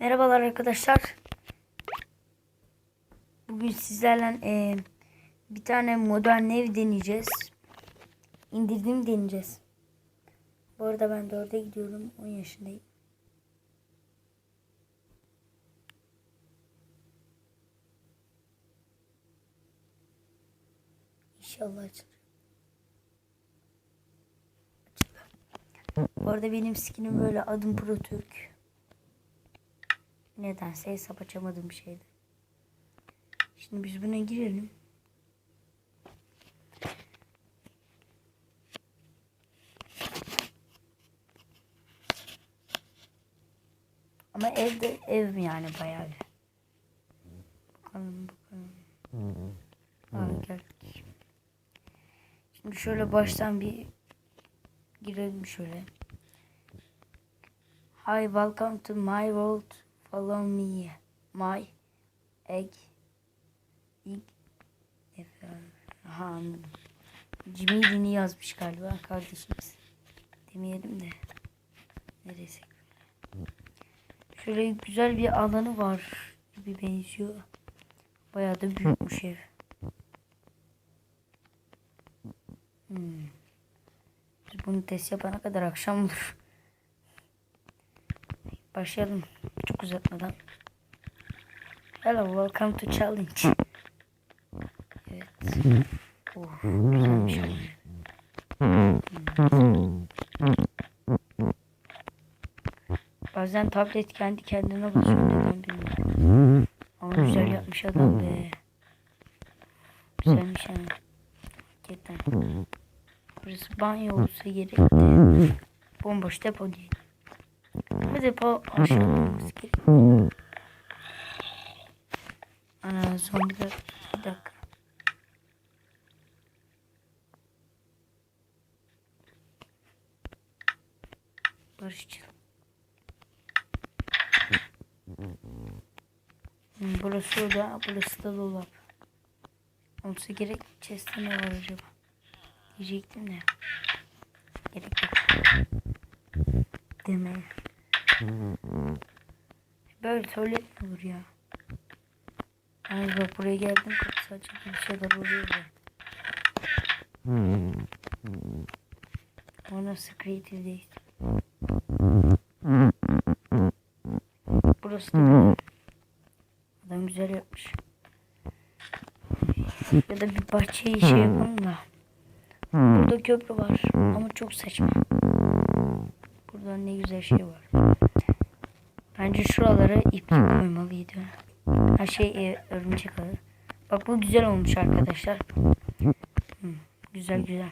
Merhabalar arkadaşlar. Bugün sizlerle eee, bir tane modern ev deneyeceğiz. İndirdim deneyeceğiz. Bu arada ben 4'e gidiyorum. 10 yaşındayım. İnşallah açılır. Bu arada benim skinim böyle adım Pro Türk. Nedense hesap açamadığım bir şeydi. Şimdi biz buna girelim. Ama evde ev yani bayağı. Bakalım bakalım. Aa, geldik. Şimdi şöyle baştan bir girelim şöyle. Hi, welcome to my world. Follow me. My egg. Egg. Efendim. Aha anladım. Yazmış galiba kardeşimiz. Demeyelim de. Neresi? Şöyle güzel bir alanı var gibi benziyor. Bayağı da büyükmüş ev. Hmm. Bunu test yapana kadar akşam olur. Başlayalım. Çok uzatmadan. Hello, welcome to challenge. Evet. Oh, güzelmiş. Bazen tablet kendi kendine basıyor neden bilmiyorum. Ama güzel yapmış adam be. Güzelmiş yani. Hakikaten. Burası banyo olsa gerekti. Bomboş depo değil. Olması gerekiyor. Ana zombiler. Bir dakika. Barışçıl. Hmm, burası oda, burası da dolap. Olsa gerek chest'te ne var acaba? Diyecektim de. Gerek yok. Demeye. Böyle tuvalet mi olur ya? Ay bak buraya geldim kapısı açık bir şeyler oluyor ya. O nasıl creative değil. Burası da güzel. Adam güzel yapmış. Ya da bir bahçeyi şey yapalım da. Burada köprü var ama çok saçma. Burada ne güzel şey var. Bence şuralara iplik koymalıydı. Her şey e, örümcek ağı. Bak bu güzel olmuş arkadaşlar. Hı, güzel güzel.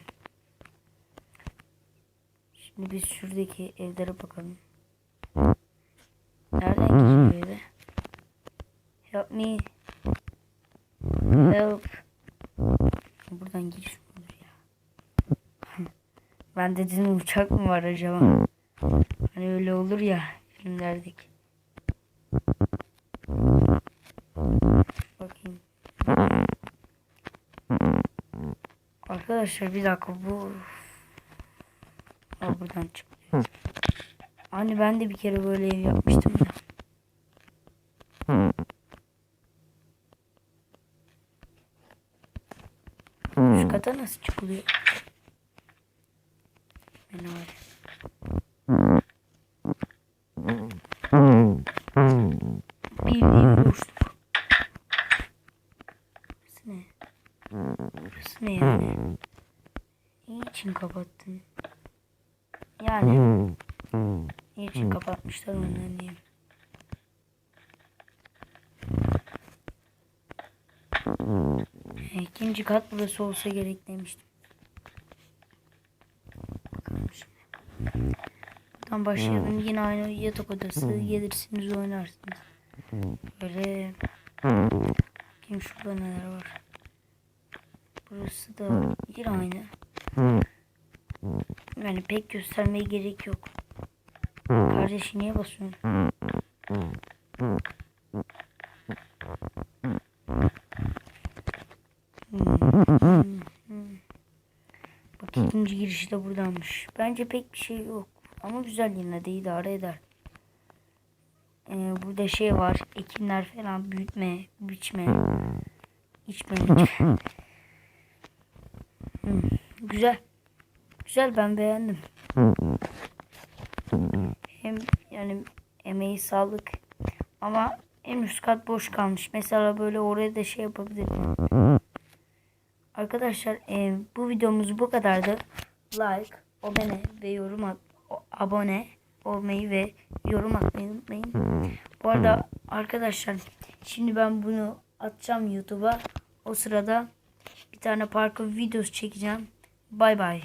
Şimdi biz şuradaki evlere bakalım. Nereden geçiyor eve? Help me. Help. Buradan giriş olur ya? ben de dedim uçak mı var acaba? Hani öyle olur ya filmlerdeki. Arkadaşlar bir dakika bu Aa, buradan çıkıyor. Hani ben de bir kere böyle ev yapmıştım da. Şu kata nasıl çıkılıyor? Ben var. Bildiğin boşluk. Burası ne? Burası ne yani? Niçin kapattın? Yani niçin kapatmışlar onları diyeyim. E, İkinci kat burası olsa gerek demiştim. Bakalım şimdi. Buradan başlayalım. Yine aynı yatak odası. Gelirsiniz oynarsınız. Böyle. Bakayım şurada neler var. Burası da yine aynı. Yani pek göstermeye gerek yok. Kardeşi niye basıyorsun? Hmm. Bak ikinci girişi de buradanmış. Bence pek bir şey yok. Ama güzel yine de idare eder. e, burada şey var. Ekinler falan büyütme, biçme, içme, içme. Hmm, güzel. Güzel ben beğendim. Hem yani emeği sağlık ama en üst kat boş kalmış. Mesela böyle oraya da şey yapabilirim. Arkadaşlar e, bu videomuz bu kadardı. Like, abone ve yorum at, o- abone olmayı ve yorum atmayı unutmayın. Bu arada arkadaşlar şimdi ben bunu atacağım YouTube'a. O sırada bir tane parkur videosu çekeceğim. Bay bay.